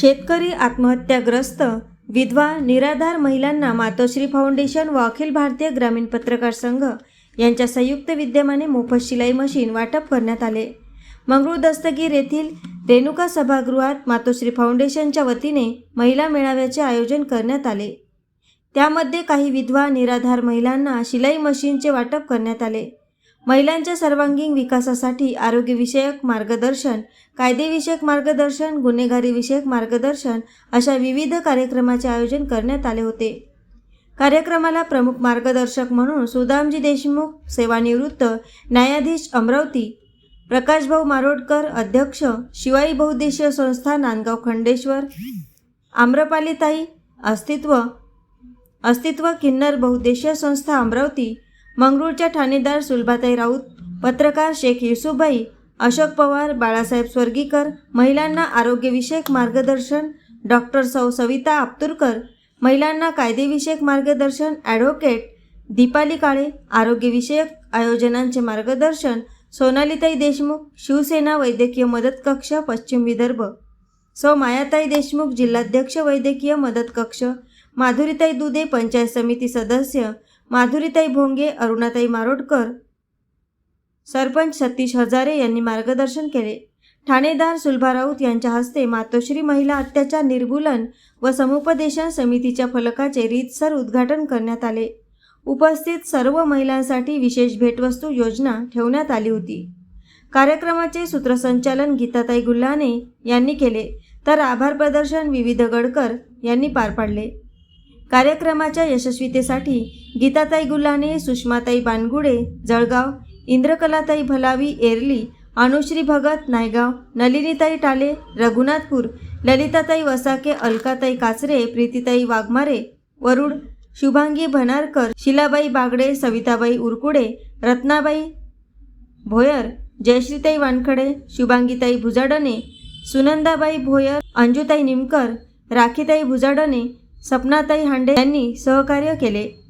शेतकरी आत्महत्याग्रस्त विधवा निराधार महिलांना मातोश्री फाउंडेशन व अखिल भारतीय ग्रामीण पत्रकार संघ यांच्या संयुक्त विद्यमाने मोफत शिलाई मशीन वाटप करण्यात आले. मंगळूर दस्तगीर येथील रेणुका सभागृहात मातोश्री फाउंडेशनच्या वतीने महिला मेळाव्याचे आयोजन करण्यात आले. त्यामध्ये काही विधवा निराधार महिलांना शिलाई मशीनचे वाटप करण्यात आले. महिलांच्या सर्वांगीण विकासासाठी आरोग्यविषयक मार्गदर्शन कायदेविषयक मार्गदर्शन गुन्हेगारीविषयक मार्गदर्शन अशा विविध कार्यक्रमाचे आयोजन करण्यात आले होते. कार्यक्रमाला प्रमुख मार्गदर्शक म्हणून सुदामजी देशमुख सेवानिवृत्त न्यायाधीश अमरावती प्रकाशभाऊ मारोडकर अध्यक्ष शिवाई बहुद्देशीय संस्था नांदगाव खंडेश्वर आम्रपालीताई अस्तित्व अस्तित्व किन्नर बहुद्देशीय संस्था अमरावती मंगरूळच्या ठाणेदार सुलभाताई राऊत पत्रकार शेख युसुफबाई अशोक पवार बाळासाहेब स्वर्गीकर महिलांना आरोग्यविषयक मार्गदर्शन डॉक्टर सौ सविता आपतुरकर महिलांना कायदेविषयक मार्गदर्शन ॲडव्होकेट दीपाली काळे आरोग्यविषयक आयोजनांचे मार्गदर्शन सोनालीताई देशमुख शिवसेना वैद्यकीय मदत कक्ष पश्चिम विदर्भ. सौ मायाताई देशमुख जिल्हाध्यक्ष वैद्यकीय मदत कक्ष माधुरीताई दुधे पंचायत समिती सदस्य माधुरीताई भोंगे अरुणाताई मारोडकर सरपंच सतीश हजारे यांनी मार्गदर्शन केले. ठाणेदार सुलभा राऊत यांच्या हस्ते मातोश्री महिला अत्याचार निर्मूलन व समुपदेशन समितीच्या फलकाचे रीतसर उद्घाटन करण्यात आले. उपस्थित सर्व महिलांसाठी विशेष भेटवस्तू योजना ठेवण्यात आली होती. कार्यक्रमाचे सूत्रसंचालन गीताताई गुल्हाने यांनी केले. तर आभार प्रदर्शन विविध गडकर यांनी पार पाडले. कार्यक्रमाच्या यशस्वीतेसाठी गीताताई गुल्हाने सुषमाताई बानगुडे जळगाव इंद्रकलाताई भलावी एरली अनुश्री भगत नायगाव नलिनीताई टाले रघुनाथपूर ललिताताई वसाके अलकाताई काचरे प्रीतीताई वाघमारे वरुड शुभांगी भनारकर शिलाबाई बागडे सविताबाई उरकुडे रत्नाबाई भोयर जयश्रीताई वानखडे शुभांगीताई भुजाडणे सुनंदाबाई भोयर अंजुताई निमकर राखीताई भुजाडणे सपनाताई हांडे यांनी सहकार्य केले.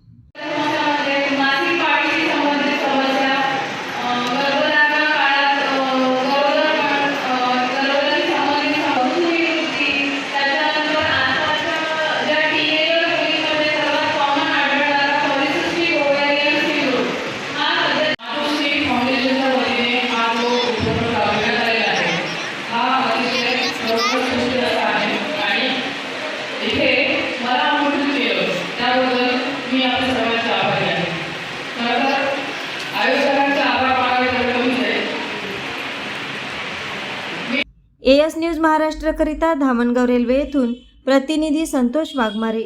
एस न्यूज महाराष्ट्रकरिता धामणगाव रेल्वे येथून प्रतिनिधी संतोष वाघमारे.